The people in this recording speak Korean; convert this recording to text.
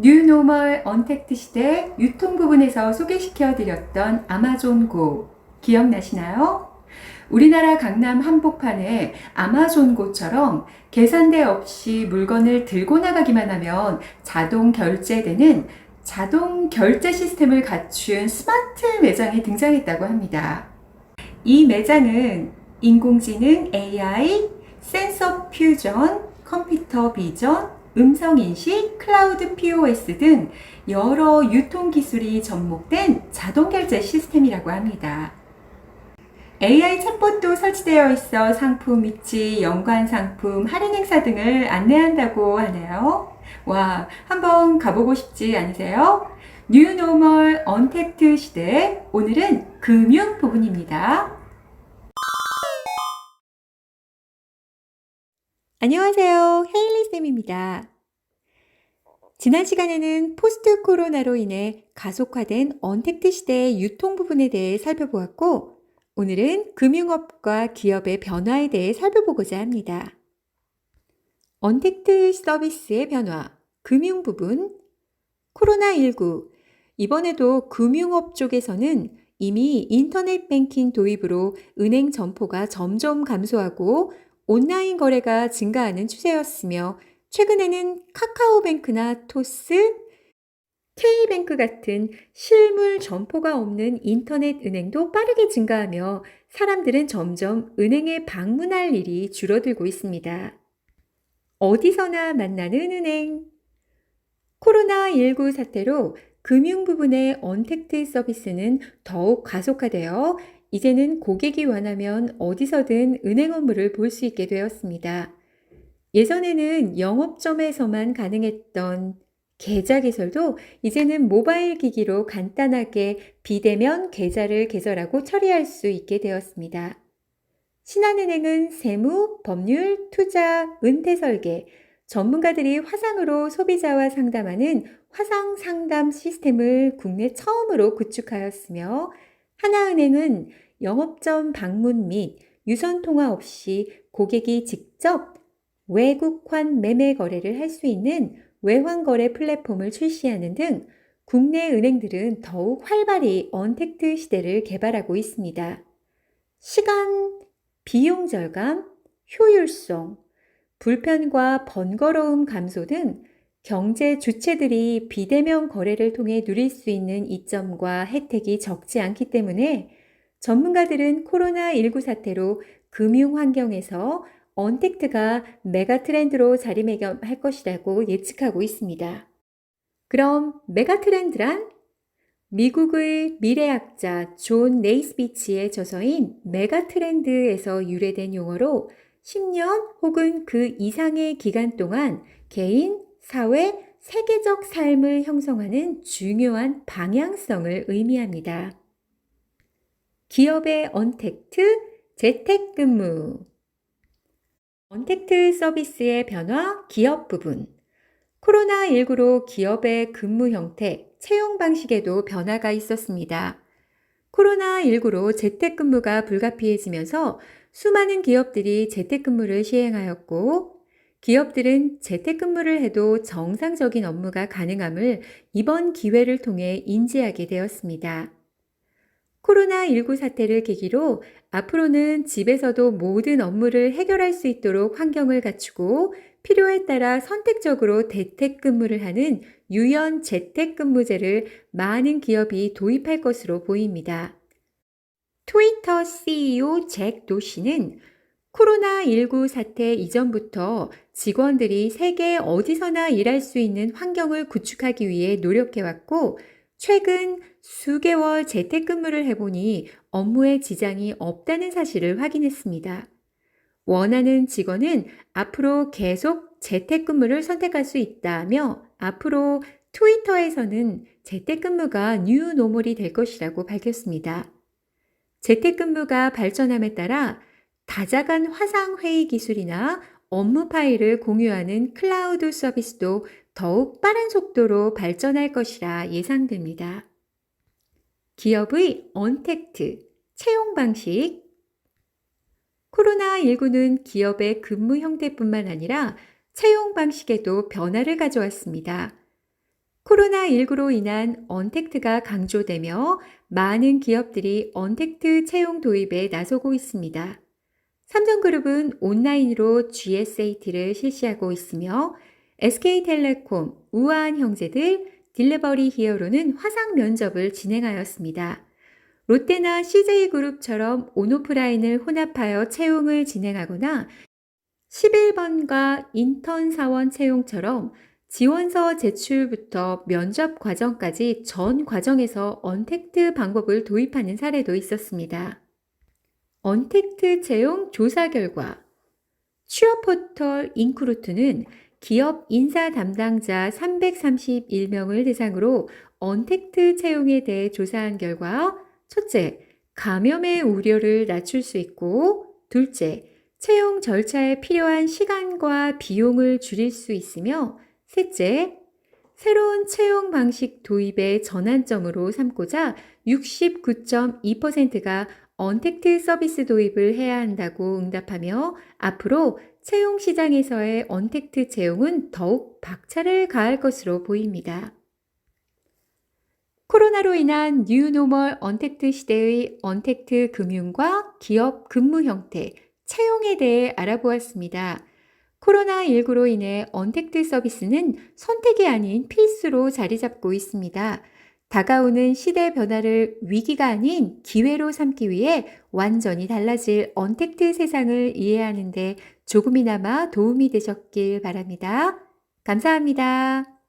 뉴노멀 언택트 시대 유통 부분에서 소개시켜 드렸던 아마존 고 기억나시나요? 우리나라 강남 한복판에 아마존 고처럼 계산대 없이 물건을 들고 나가기만 하면 자동 결제되는 자동 결제 시스템을 갖춘 스마트 매장이 등장했다고 합니다. 이 매장은 인공지능 AI, 센서 퓨전, 컴퓨터 비전, 음성인식, 클라우드 POS 등 여러 유통 기술이 접목된 자동 결제 시스템이라고 합니다. AI 챗봇도 설치되어 있어 상품 위치, 연관 상품, 할인 행사 등을 안내한다고 하네요. 와, 한번 가보고 싶지 않으세요? 뉴노멀 언택트 시대, 오늘은 금융 부분입니다. 안녕하세요. 헤 일리쌤입니다. 지난 시간에는 포스트 코로나로 인해 가속화된 언택트 시대의 유통 부분에 대해 살펴보았고, 오늘은 금융업과 기업의 변화에 대해 살펴보고자 합니다. 언택트 서비스의 변화, 금융 부분, 코로나19, 이번에도 금융업 쪽에서는 이미 인터넷 뱅킹 도입으로 은행 점포가 점점 감소하고 온라인 거래가 증가하는 추세였으며 최근에는 카카오뱅크나 토스, K뱅크 같은 실물 점포가 없는 인터넷 은행도 빠르게 증가하며 사람들은 점점 은행에 방문할 일이 줄어들고 있습니다. 어디서나 만나는 은행. 코로나19 사태로 금융 부분의 언택트 서비스는 더욱 가속화되어 이제는 고객이 원하면 어디서든 은행 업무를 볼 수 있게 되었습니다. 예전에는 영업점에서만 가능했던 계좌 개설도 이제는 모바일 기기로 간단하게 비대면 계좌를 개설하고 처리할 수 있게 되었습니다. 신한은행은 세무, 법률, 투자, 은퇴 설계, 전문가들이 화상으로 소비자와 상담하는 화상 상담 시스템을 국내 처음으로 구축하였으며 하나은행은 영업점 방문 및 유선 통화 없이 고객이 직접 외국환 매매 거래를 할 수 있는 외환거래 플랫폼을 출시하는 등 국내 은행들은 더욱 활발히 언택트 시대를 개발하고 있습니다. 시간, 비용 절감, 효율성, 불편과 번거로움 감소 등 경제 주체들이 비대면 거래를 통해 누릴 수 있는 이점과 혜택이 적지 않기 때문에 전문가들은 코로나19 사태로 금융 환경에서 언택트가 메가 트렌드로 자리매김할 것이라고 예측하고 있습니다. 그럼 메가 트렌드란 미국의 미래학자 존 네이스비치의 저서인 메가 트렌드에서 유래된 용어로 10년 혹은 그 이상의 기간 동안 개인, 사회, 세계적 삶을 형성하는 중요한 방향성을 의미합니다. 기업의 언택트, 재택근무. 언택트 서비스의 변화, 기업 부분. 코로나19로 기업의 근무 형태, 채용 방식에도 변화가 있었습니다. 코로나19로 재택근무가 불가피해지면서 수많은 기업들이 재택근무를 시행하였고, 기업들은 재택근무를 해도 정상적인 업무가 가능함을 이번 기회를 통해 인지하게 되었습니다. 코로나19 사태를 계기로 앞으로는 집에서도 모든 업무를 해결할 수 있도록 환경을 갖추고 필요에 따라 선택적으로 재택근무를 하는 유연 재택근무제를 많은 기업이 도입할 것으로 보입니다. 트위터 CEO 잭 도시는 코로나19 사태 이전부터 직원들이 세계 어디서나 일할 수 있는 환경을 구축하기 위해 노력해왔고, 최근 수개월 재택근무를 해보니 업무에 지장이 없다는 사실을 확인했습니다. 원하는 직원은 앞으로 계속 재택근무를 선택할 수 있다며 앞으로 트위터에서는 재택근무가 뉴 노멀이 될 것이라고 밝혔습니다. 재택근무가 발전함에 따라 다자간 화상회의 기술이나 업무 파일을 공유하는 클라우드 서비스도 더욱 빠른 속도로 발전할 것이라 예상됩니다. 기업의 언택트, 채용 방식. 코로나19는 기업의 근무 형태뿐만 아니라 채용 방식에도 변화를 가져왔습니다. 코로나19로 인한 언택트가 강조되며 많은 기업들이 언택트 채용 도입에 나서고 있습니다. 삼성그룹은 온라인으로 GSAT를 실시하고 있으며 SK텔레콤, 우아한 형제들, 딜리버리 히어로는 화상 면접을 진행하였습니다. 롯데나 CJ그룹처럼 온오프라인을 혼합하여 채용을 진행하거나 11번가 인턴 사원 채용처럼 지원서 제출부터 면접 과정까지 전 과정에서 언택트 방법을 도입하는 사례도 있었습니다. 언택트 채용 조사 결과 취업 포털 인크루트는 기업 인사 담당자 331명을 대상으로 언택트 채용에 대해 조사한 결과 첫째, 감염의 우려를 낮출 수 있고 둘째, 채용 절차에 필요한 시간과 비용을 줄일 수 있으며 셋째, 새로운 채용 방식 도입의 전환점으로 삼고자 69.2%가 언택트 서비스 도입을 해야 한다고 응답하며 앞으로 채용 시장에서의 언택트 채용은 더욱 박차를 가할 것으로 보입니다. 코로나로 인한 뉴노멀 언택트 시대의 언택트 금융과 기업 근무 형태, 채용에 대해 알아보았습니다. 코로나19로 인해 언택트 서비스는 선택이 아닌 필수로 자리 잡고 있습니다. 다가오는 시대 변화를 위기가 아닌 기회로 삼기 위해 완전히 달라질 언택트 세상을 이해하는데 조금이나마 도움이 되셨길 바랍니다. 감사합니다.